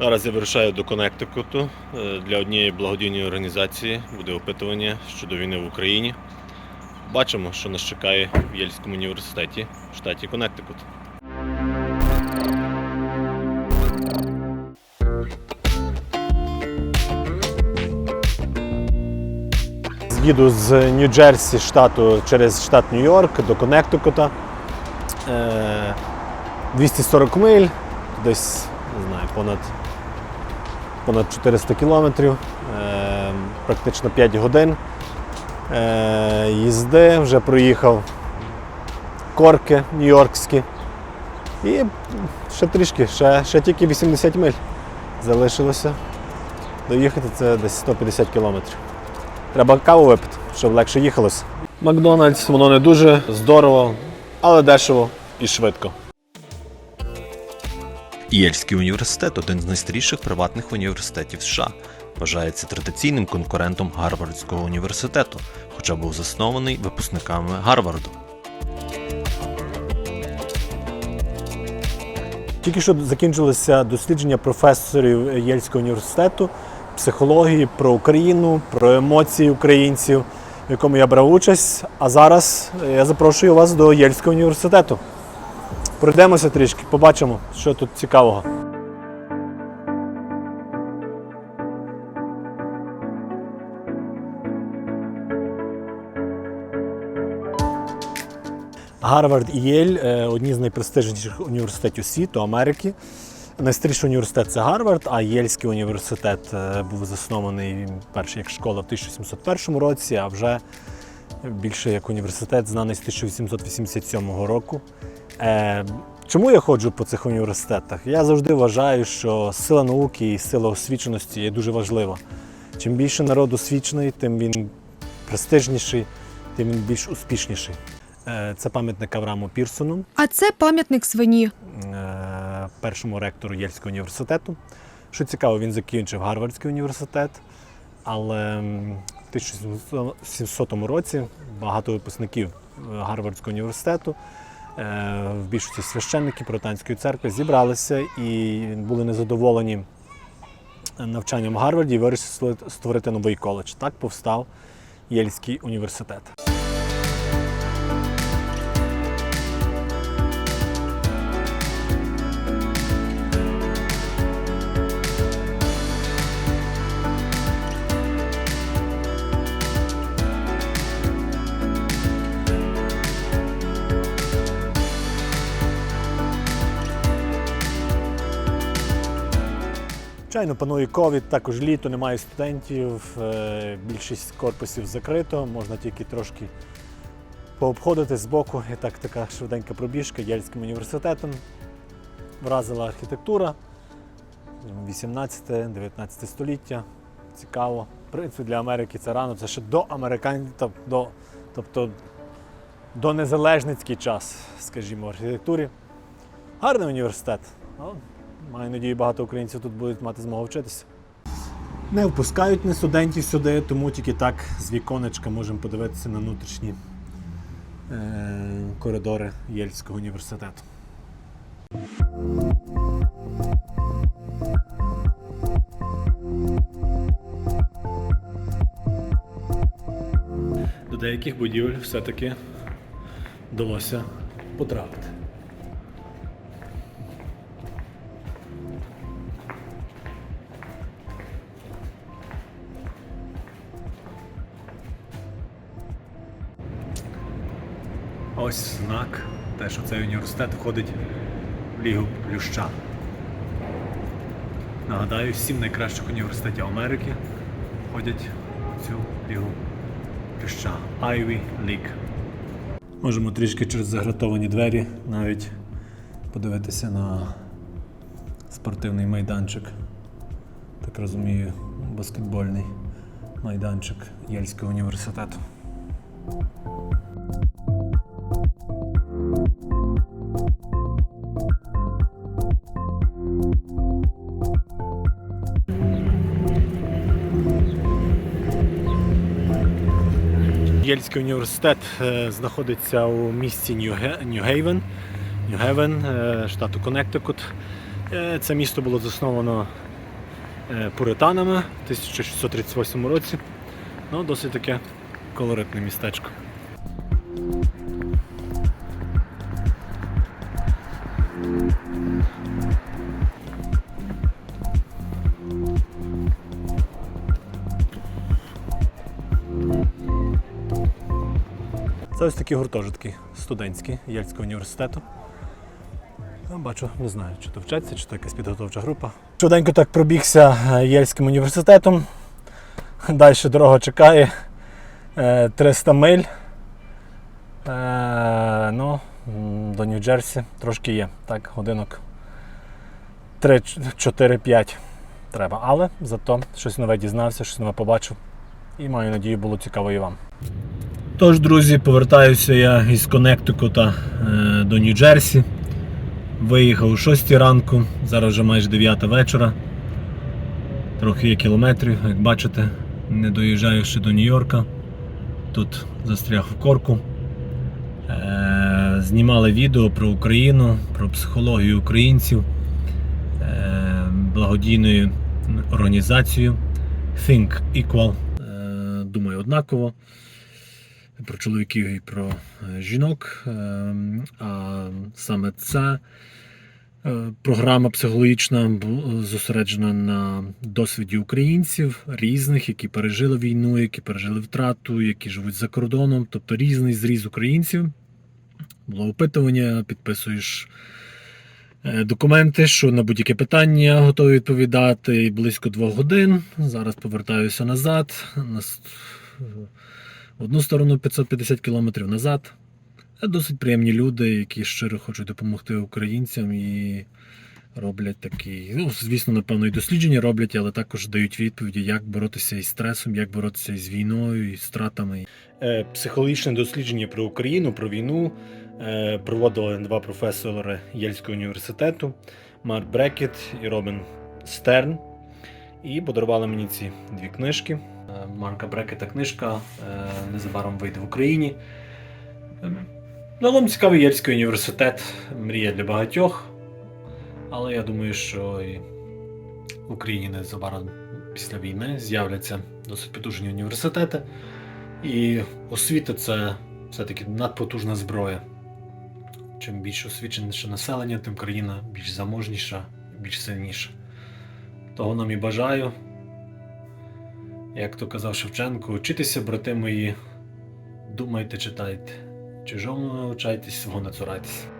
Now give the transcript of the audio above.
Зараз я вирушаю до Коннектикуту Е, для однієї благодійної організації. Буде опитування щодо війни в Україні. Бачимо, що нас чекає в Єльському університеті в штаті Коннектикут. Їду з Нью-Джерсі, штату через штат Нью-Йорк до Коннектикута. Е, 240 миль, десь не знаю, понад, понад 400 кілометрів, е, практично 5 годин. Е, їзди вже проїхав корки нью-йоркські. І ще трішки, ще, ще тільки 80 миль залишилося. Доїхати це десь 150 кілометрів. Треба каву випити, щоб легше їхалося. Макдональдс, воно не дуже здорово, але дешево і швидко. Єльський університет один з найстаріших приватних університетів США. Вважається традиційним конкурентом Гарвардського університету, хоча був заснований випускниками Гарварду. Тільки що закінчилося дослідження професорів Єльського університету, психології про Україну, про емоції українців, в якому я брав участь. А зараз я запрошую вас до Єльського університету. Пройдемося трішки, побачимо, що тут цікавого. Гарвард і Єль е, одні з найпрестижніших університетів світу, Америки. Найстаріший університет це Гарвард, а Єльський університет е, був заснований перший як школа в 1701 році, а вже більше як університет знаний з 1887 року. Е, Чому я ходжу по цих університетах? Я завжди вважаю, що сила науки і сила освіченості є дуже важлива. Чим більше народ освічений, тим він престижніший, тим він більш успішніший. Е, Це пам'ятник Авраму Пірсону, А це пам'ятник свині. е, першому ректору Єльського університету. Що цікаво, він закінчив Гарвардський університет, але м, в 1700 році багато випускників е, Гарвардського університету, в більшості священники протестантської церкви зібралися і були незадоволені навчанням Гарварді і вирішили створити новий коледж. Так повстав Єльський університет. Звичайно, панує ковід, також літо, немає студентів, е, більшість корпусів закрито, можна тільки трошки пообходити з боку. І так така швиденька пробіжка Єльським університетом. Вразила архітектура 18-19 століття. Цікаво. В принципі, для Америки це рано, це ще до американ... тоб- до, тобто до незалежницький час, скажімо, в архітектурі. Гарний університет. Маю надію, багато українців тут будуть мати змогу вчитися. Не впускають не студентів сюди, тому тільки так з віконечка можемо подивитися на внутрішні е- коридори Єльського університету. До деяких будівель все-таки вдалося потрапити. Ось знак, те, що цей університет входить в Лігу Плюща. Нагадаю, сім найкращих університетів Америки входять в цю Лігу Плюща. Ivy League. Можемо трішки через загратовані двері навіть подивитися на спортивний майданчик. Так розумію, баскетбольний майданчик Єльського університету. Єльський університет е, знаходиться у місті Нью-Гейвен, Нью-Гейвен, е, штату Коннектикут. Е, Це місто було засновано пуританами в 1638 році. Ну, досить таке колоритне містечко. Це ось такі гуртожитки студентські Єльського університету. Бачу, не знаю, чи то вчаться, чи то якась підготовча група. Швиденько так пробігся е, Єльським університетом. Далі дорога чекає е, 300 миль. Е, Ну, до Нью-Джерсі трошки є. Так, годинок 3-4-5 треба. Але зато щось нове дізнався, щось нове побачив. І маю надію, було цікаво і вам. Тож, друзі, повертаюся я із Коннектикута е, до Нью-Джерсі. Виїхав о 6 ранку, зараз вже майже 9 вечора. Трохи є кілометрів, як бачите, не доїжджаю ще до Нью-Йорка. Тут застряг в корку. Е, знімали відео про Україну, про психологію українців е, благодійною організацією Think Equal. Думаю, однаково про чоловіків і про е, жінок. Е, А саме ця е, програма психологічна зосереджена на досвіді українців різних, які пережили війну, які пережили втрату, які живуть за кордоном, тобто різний зріз українців. Було опитування, підписуєш е, документи, що на будь-яке питання готові відповідати близько двох годин. Зараз повертаюся назад. В одну сторону 550 кілометрів назад. Досить приємні люди, які щиро хочуть допомогти українцям і роблять такі, ну, звісно, напевно, і дослідження роблять, але також дають відповіді, як боротися із стресом, як боротися із війною, і стратами. Е, Психологічне дослідження про Україну, про війну е, проводили два професори Єльського університету Марк Брекет і Робін Стерн. І подарували мені ці дві книжки. Е, Марка Брекета книжка е, незабаром вийде в Україні. Загалом цікавий Єльський університет, мрія для багатьох. Але я думаю, що і в Україні незабаром після війни з'являться досить потужні університети. І освіта це все-таки надпотужна зброя. Чим більш освіченіше населення, тим країна більш заможніша, більш сильніша. Того нам і бажаю. Як то казав Шевченко, учитися, брати мої, думайте, читайте. Чужому навчайтесь, свого не цурайтеся.